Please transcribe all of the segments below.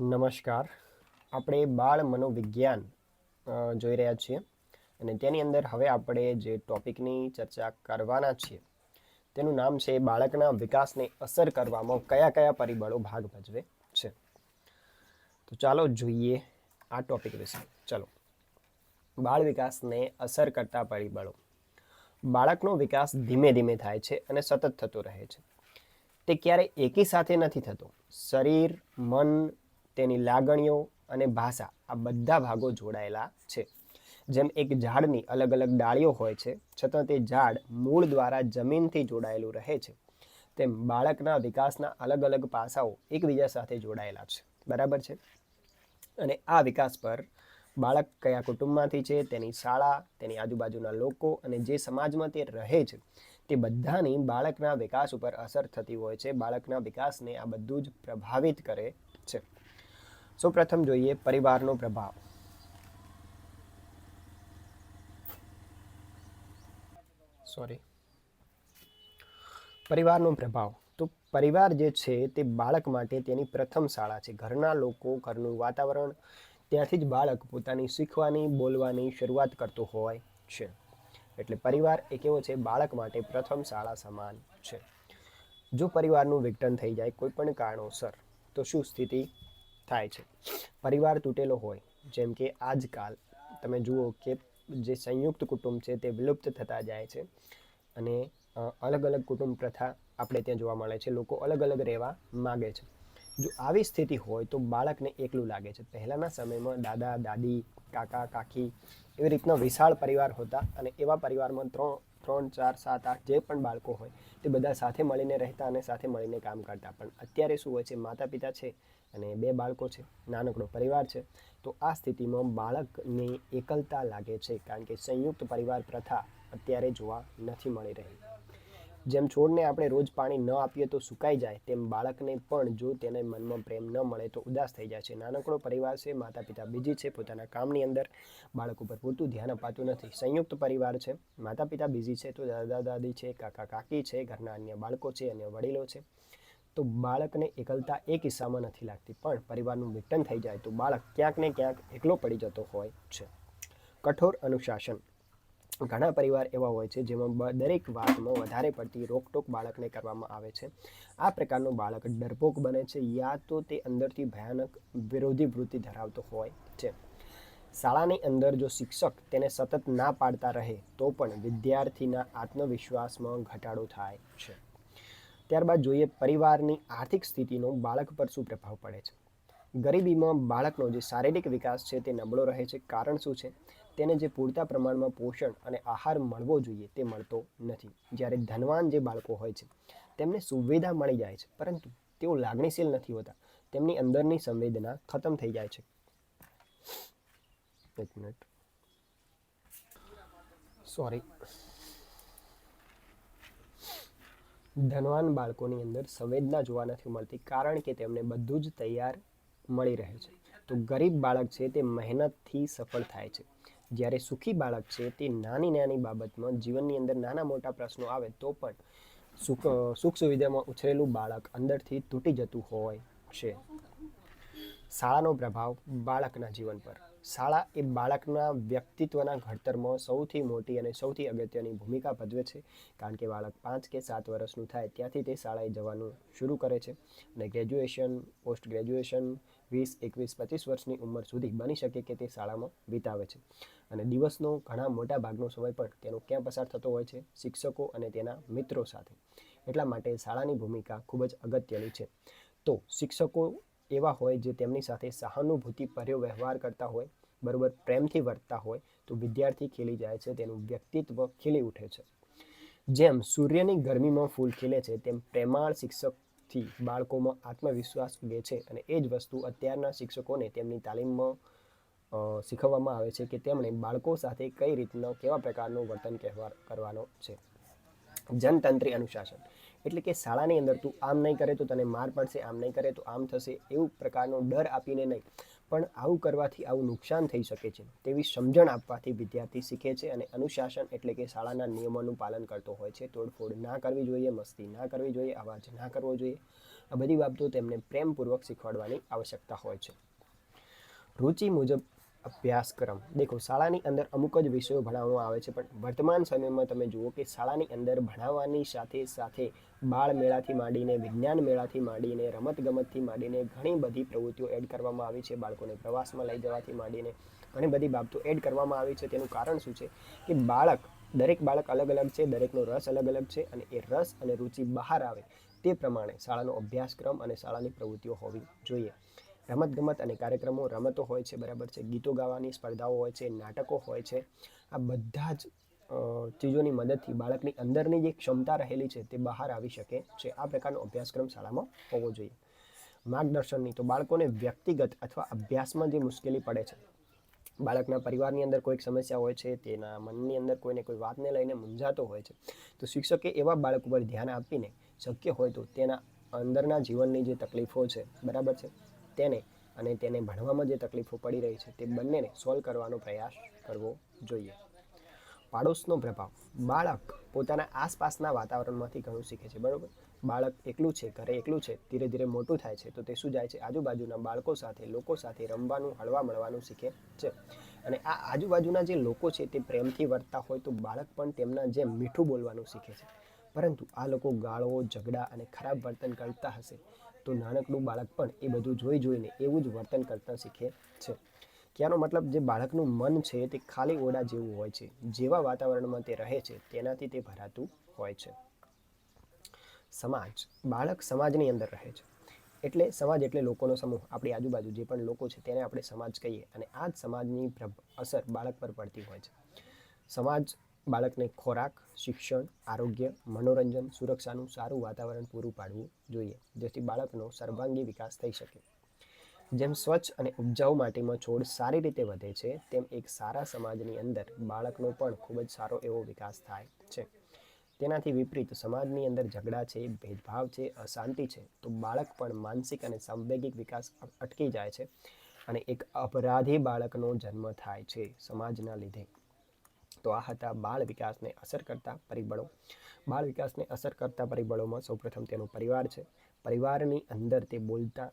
નમસ્કાર. આપણે બાળ મનોવિજ્ઞાન જોઈ રહ્યા છીએ અને તેની અંદર હવે આપણે જે ટોપિકની ચર્ચા કરવાના છીએ, તેનું નામ છે બાળકના વિકાસને અસર કરવામાં કયા કયા પરિબળો ભાગ ભજવે છે. તો ચાલો જોઈએ આ ટોપિક વિશે. ચલો. બાળ વિકાસને અસર કરતા પરિબળો. બાળકનો વિકાસ ધીમે ધીમે થાય છે અને સતત થતો રહે છે. તે ક્યારેય એકી સાથે નથી થતો. શરીર, મન તેની લાગણીઓ અને ભાષા આ બધા ભાગો જોડાયેલા છે. જેમ એક ઝાડની અલગ અલગ ડાળીઓ હોય છે, છતાં તે ઝાડ મૂળ દ્વારા જમીનથી જોડાયેલું રહે છે. તેમ બાળકના વિકાસના અલગ અલગ પાસાઓ એકબીજા સાથે જોડાયેલા છે. બરાબર છે? અને આ વિકાસ પર બાળક કયા કુટુંબમાંથી છે, તેની શાળા, તેની આજુબાજુના લોકો અને જે સમાજમાં તે રહે છે, તે બધાની બાળકના વિકાસ ઉપર અસર થતી હોય છે. બાળકના વિકાસને આ બધું જ પ્રભાવિત કરે છે. સૌપ્રથમ જોઈએ પરિવારનો પ્રભાવ. સોરી પરિવારનો પ્રભાવ. તો પરિવાર જે છે તે બાળક માટે તેની પ્રથમ શાળા છે. ઘરના લોકો, ઘરનું વાતાવરણ, ત્યાંથી જ બાળક પોતાની શીખવાની, બોલવાની શરૂઆત કરતો હોય છે. એટલે પરિવાર એ કેવો છે? બાળક માટે પ્રથમ શાળા સમાન છે. જો પરિવારનું વિઘટન થઈ જાય કોઈ પણ કારણોસર, તો શું સ્થિતિ? થાય છે. પરિવાર તૂટેલો હોય, જેમ કે આજકાલ તમે જુઓ કે જે સંયુક્ત કુટુંબ છે તે વિલુપ્ત થતા જાય છે અને અલગ અલગ કુટુંબ પ્રથા આપણે ત્યાં જોવા મળે છે. લોકો અલગ અલગ રહેવા માગે છે. જો આવી સ્થિતિ હોય તો બાળકને એકલું લાગે છે. પહેલાંના સમયમાં દાદા, દાદી, કાકા, કાકી એવી રીતના વિશાળ પરિવાર હતા અને એવા પરિવારમાં ત્રણ ત્રણ, ચાર, સાત, આઠ જે પણ બાળકો હોય તે બધા સાથે મળીને રહેતા અને સાથે મળીને કામ કરતા. પણ અત્યારે શું હોય છે? માતા પિતા છે અને બે બાળકો છે, નાનકડો પરિવાર છે, તો આ સ્થિતિમાં બાળકને એકલતા લાગે છે કારણ કે સંયુક્ત પરિવાર પ્રથા અત્યારે જોવા નથી મળી રહી. જેમ છોડને આપણે રોજ પાણી ન આપીએ તો સુકાઈ જાય, તેમ બાળકને પણ જો તેને મનમાં પ્રેમ ન મળે તો ઉદાસ થઈ જાય છે. નાનકડો પરિવાર છે માતા પિતા બીજી છે, પોતાના કામની અંદર બાળક ઉપર પૂરતું ધ્યાન અપાતું નથી. સંયુક્ત પરિવાર છે માતા પિતા બીજી છે, તો દાદા દાદી છે કાકા કાકી છે, ઘરના અન્ય બાળકો છે, અન્ય વડીલો છે. તો બાળકને એકલતા એ કિસ્સામાં નથી લાગતી, પણ પરિવારનું વિઘટન થઈ જાય તો બાળક ક્યાંક ને ક્યાંક એકલો પડી જતો હોય છે. કઠોર અનુશાસન. ઘણા પરિવાર એવા હોય છે જેમાં દરેક વાતમાં વધારે પડતી રોકટોક બાળકને કરવામાં આવે છે. આ પ્રકારનું બાળક ડરપોક બને છે યા તો તે અંદરથી ભયાનક વિરોધી વૃત્તિ ધરાવતો હોય છે. શાળાની અંદર જો શિક્ષક તેને સતત ના પાડતા રહે તો પણ વિદ્યાર્થીના આત્મવિશ્વાસમાં ઘટાડો થાય છે. ત્યારબાદ જોઈએ પરિવારની આર્થિક સ્થિતિનો બાળક પર શું પ્રભાવ પડે છે? ગરીબીમાં બાળકનો જે શારીરિક વિકાસ છે તે નબળો રહે છે. કારણ શું છે? તેને જે પૂરતા પ્રમાણમાં પોષણ અને આહાર મળવો જોઈએ તે મળતો નથી. જ્યારે ધનવાન જે બાળકો હોય છે, તેમને સુવિધા મળી જાય છે, પરંતુ તેઓ લાગણીશીલ નથી હોતા. તેમની અંદરની સંવેદના ખતમ થઈ જાય છે. એક મિનિટ. સોરી ધનવાન બાળકોની અંદર સંવેદના જોવા નથી મળતી, કારણ કે તેમને બધું જ તૈયાર મળી રહે છે. તો ગરીબ બાળક છે તે મહેનતથી સફળ થાય છે. જ્યારે સુખી બાળક છે તે નાની નાની બાબતમાં જીવનની અંદર નાના મોટા પ્રશ્નો આવે તો પણ સુખ સુખ સુવિધામાં ઉછરેલું બાળક અંદરથી તૂટી જતું હોય છે. શાળાનો પ્રભાવ બાળકના જીવન પર શાળા એ બાળકના વ્યક્તિત્વના ઘડતરમાં સૌથી મોટી અને સૌથી અગત્યની ભૂમિકા ભજવે છે. કારણ કે બાળક પાંચ કે સાત વર્ષનું થાય ત્યાંથી તે શાળાએ જવાનું શરૂ કરે છે અને ગ્રેજ્યુએશન પોસ્ટ ગ્રેજ્યુએશન વીસ, એકવીસ, પચીસ વર્ષની ઉંમર સુધી બની શકે કે તે શાળામાં વિતાવે છે. અને દિવસનો ઘણા મોટા ભાગનો સમય પણ તેનો ક્યાં પસાર થતો હોય છે શિક્ષકો અને તેના મિત્રો સાથે. એટલા માટે શાળાની ભૂમિકા ખૂબ જ અગત્યની છે. તો શિક્ષકો એવા હોય જે તેમની સાથે સહાનુભૂતિ ભર્યો વ્યવહાર કરતા હોય, બરાબર, પ્રેમથી વર્તતા હોય, તો વિદ્યાર્થી ખીલી જાય છે, તેનું વ્યક્તિત્વ ખીલી ઉઠે છે. જેમ સૂર્યની ગરમીમાં ફૂલ ખીલે છે, તેમ પ્રેમાળ શિક્ષકથી બાળકોમાં આત્મવિશ્વાસ ઉગે છે અને એ જ વસ્તુ અત્યારના શિક્ષકોને તેમની તાલીમમાં શીખવવામાં આવે છે કે તેમણે બાળકો સાથે કઈ રીતનો, કેવા પ્રકારનું વર્તન કહેવા, કરવાનો છે. જનતંત્રી અનુશાસન. એટલે કે શાળાની અંદર તું આમ નહીં કરે તો તને માર પડશે, આમ નહીં કરે તો આમ થશે, એવું પ્રકારનો ડર આપીને નહીં. પણ આવું કરવાથી આવું નુકસાન થઈ શકે છે. તેવી સમજણ આપવાથી વિદ્યાર્થી શીખે છે અને અનુશાસન એટલે કે શાળાના નિયમોનું પાલન કરતો હોય છે. તોડફોડ ના કરવી જોઈએ, મસ્તી ના કરવી જોઈએ, અવાજ ના કરવો જોઈએ. આ બધી બાબતો તેમને પ્રેમપૂર્વક શીખવાડવાની આવશ્યકતા હોય છે. રુચિ મુજબ અભ્યાસક્રમ દેખો, શાળાની અંદર અમુક જ વિષયો ભણાવવામાં આવે છે, પણ વર્તમાન સમયમાં તમે જુઓ કે શાળાની અંદર ભણાવવાની સાથે સાથે બાળ મેળાથી માંડીને વિજ્ઞાન મેળાથી માંડીને, રમતગમતથી માંડીને ઘણી બધી પ્રવૃત્તિઓ એડ કરવામાં આવી છે. બાળકોને પ્રવાસમાં લઈ જવાથી માંડીને ઘણી બધી બાબતો એડ કરવામાં આવી છે. તેનું કારણ શું છે કે બાળક, દરેક બાળક અલગ અલગ છે, દરેકનો રસ અલગ અલગ છે અને એ રસ અને રુચિ બહાર આવે તે પ્રમાણે શાળાનો અભ્યાસક્રમ અને શાળાની પ્રવૃત્તિઓ હોવી જોઈએ. રમતગમત અને કાર્યક્રમો રમતો હોય છે, બરાબર છે. ગીતો ગાવાની સ્પર્ધાઓ હોય છે, નાટકો હોય છે. આ બધા જ ચીજોની મદદથી બાળકની અંદરની જે ક્ષમતા રહેલી છે તે બહાર આવી શકે છે. આ પ્રકારનો અભ્યાસક્રમ શાળામાં હોવો જોઈએ. માર્ગદર્શનની તો બાળકોને વ્યક્તિગત અથવા અભ્યાસમાં જે મુશ્કેલી પડે છે. બાળકના પરિવારની અંદર કોઈક સમસ્યા હોય છે, તેના મનની અંદર કોઈને કોઈ વાતને લઈને મૂંઝાતો હોય છે, તો શિક્ષકે એવા બાળક ઉપર ધ્યાન આપીને શક્ય હોય તો તેના અંદરના જીવનની જે તકલીફો છે, બરાબર છે તેને અને તેને ભણવામાં જે તકલીફો પડી રહી છે તે બંનેને સોલ્વ કરવાનો પ્રયાસ કરવો જોઈએ. પાડોશનો પ્રભાવ. બાળક પોતાના આસપાસના વાતાવરણમાંથી ઘણું શીખે છે, બરાબર? બાળક એકલું છે, ઘરે એકલું છે, ધીરે ધીરે મોટું થાય છે, તો તે શું જાય છે? આજુબાજુના બાળકો સાથે, લોકો સાથે રમવાનું, હળવા મળવાનું શીખે છે. અને આ આજુબાજુના જે લોકો છે તે પ્રેમથી વર્તતા હોય તો બાળક પણ તેમના જેમ મીઠું બોલવાનું શીખે છે. પરંતુ આ લોકો ગાળો, ઝઘડા અને ખરાબ વર્તન કરતા હશે. તો નાનકડું બાળક પણ એ બધું જોઈ જોઈને એવું જ વર્તન કરતા શીખે છે. ક્યાંનો મતલબ જે બાળકનું મન છે તે ખાલી ઓરડા જેવું હોય છે. જેવા વાતાવરણમાં તે રહે છે, તેનાથી તે ભરાતું હોય છે. સમાજ, બાળક સમાજની અંદર રહે છે. એટલે સમાજ એટલે લોકોનો સમૂહ. આપણી આજુબાજુ જે પણ લોકો છે તેને આપણે સમાજ કહીએ અને આ જ સમાજની અસર બાળક પર પડતી હોય છે. સમાજ બાળકને ખોરાક, શિક્ષણ, આરોગ્ય, મનોરંજન, સુરક્ષાનું સારું વાતાવરણ પૂરું પાડવું જોઈએ, જેથી બાળકનો સર્વાંગી વિકાસ થઈ શકે. જેમ સ્વચ્છ અને ઉપજાઉ માટીમાં છોડ સારી રીતે વધે છે, તેમ એક સારા સમાજની અંદર બાળકનો પણ ખૂબ જ સારો એવો વિકાસ થાય છે. તેનાથી વિપરીત સમાજની અંદર ઝઘડા છે, ભેદભાવ છે, અશાંતિ છે, તો બાળક પણ માનસિક અને સાંવેગિક વિકાસ અટકી જાય છે અને એક અપરાધી બાળકનો જન્મ થાય છે સમાજના લીધે. તો આ હતા બાળ વિકાસને અસર કરતા પરિબળો. બાળ વિકાસને અસર કરતા પરિબળોમાં સૌપ્રથમ તેનો પરિવાર છે. પરિવારની અંદર તે બોલતા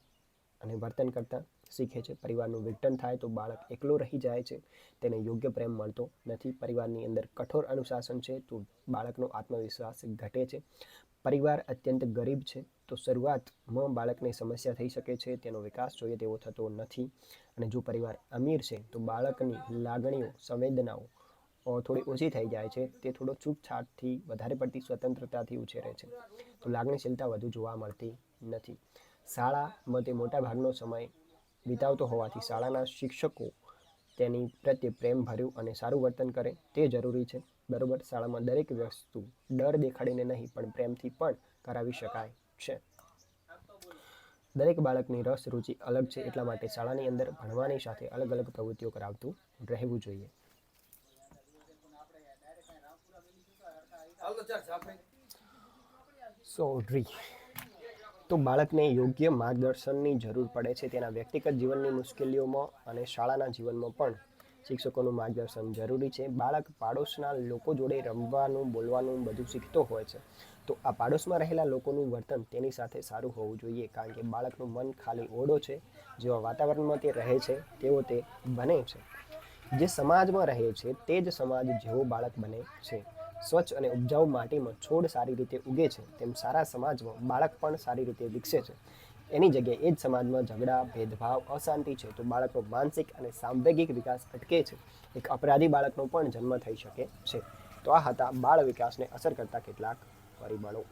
અને વર્તન કરતા શીખે છે. પરિવારનું વિઘટન થાય તો બાળક એકલો રહી જાય છે. તેને યોગ્ય પ્રેમ મળતો નથી. પરિવારની અંદર કઠોર અનુશાસન છે તો બાળકનો આત્મવિશ્વાસ ઘટે છે. પરિવાર અત્યંત ગરીબ છે તો શરૂઆતમાં બાળકને સમસ્યા થઈ શકે છે. તેનો વિકાસ જોઈએ તેવો થતો નથી. અને જો પરિવાર અમીર છે તો બાળકની લાગણીઓ, સંવેદનાઓ થોડી ઓછી થઈ જાય છે. તે થોડો છૂટછાટથી વધારે પડતી સ્વતંત્રતાથી ઉછેરે છે. તો લાગણીશીલતા વધુ જોવા મળતી નથી. શાળામાં તે મોટાભાગનો સમય વિતાવતો હોવાથી શાળાના શિક્ષકો તેની પ્રત્યે પ્રેમ ભર્યું અને સારું વર્તન કરે તે જરૂરી છે. બરોબર? શાળામાં દરેક વસ્તુ ડર દેખાડીને નહીં, પણ પ્રેમથી પણ કરાવી શકાય છે. દરેક બાળકની રસ, રુચિ અલગ છે. એટલા માટે શાળાની અંદર ભણવાની સાથે અલગ અલગ પ્રવૃત્તિઓ કરાવતું રહેવું જોઈએ. સો તો બાળકને યોગ્ય માર્ગદર્શનની જરૂર પડે છે તેના વ્યક્તિગત જીવનની મુશ્કેલીઓમાં અને શાળાના જીવનમાં પણ શિક્ષકોનું માર્ગદર્શન જરૂરી છે. બાળક પાડોશના લોકો જોડે રમવાનું, બોલવાનું બધું શીખતો હોય છે. તો આ પાડોશમાં રહેલા લોકોનું વર્તન તેની સાથે સારું હોવું જોઈએ, કારણ કે બાળકનું મન ખાલી ઓડો છે, જેવા વાતાવરણમાં તે રહે છે, તેવો તે બને છે. જે સમાજમાં રહે છે, તે જ સમાજ જેવો બાળક બને છે. સ્વચ્છ અને ઉપજાઉ માટીમાં છોડ સારી રીતે ઉગે છે, તેમ સારા સમાજમાં બાળક પણ સારી રીતે વિકસે છે. એની જગ્યાએ એ જ સમાજમાં ઝઘડા, ભેદભાવ, અશાંતિ છે, તો બાળકનો માનસિક અને સાંવેગિક વિકાસ અટકે છે. એક અપરાધી બાળકનો પણ જન્મ થઈ શકે છે. તો આ હતા બાળ વિકાસને અસર કરતા કેટલાક પરિબળો.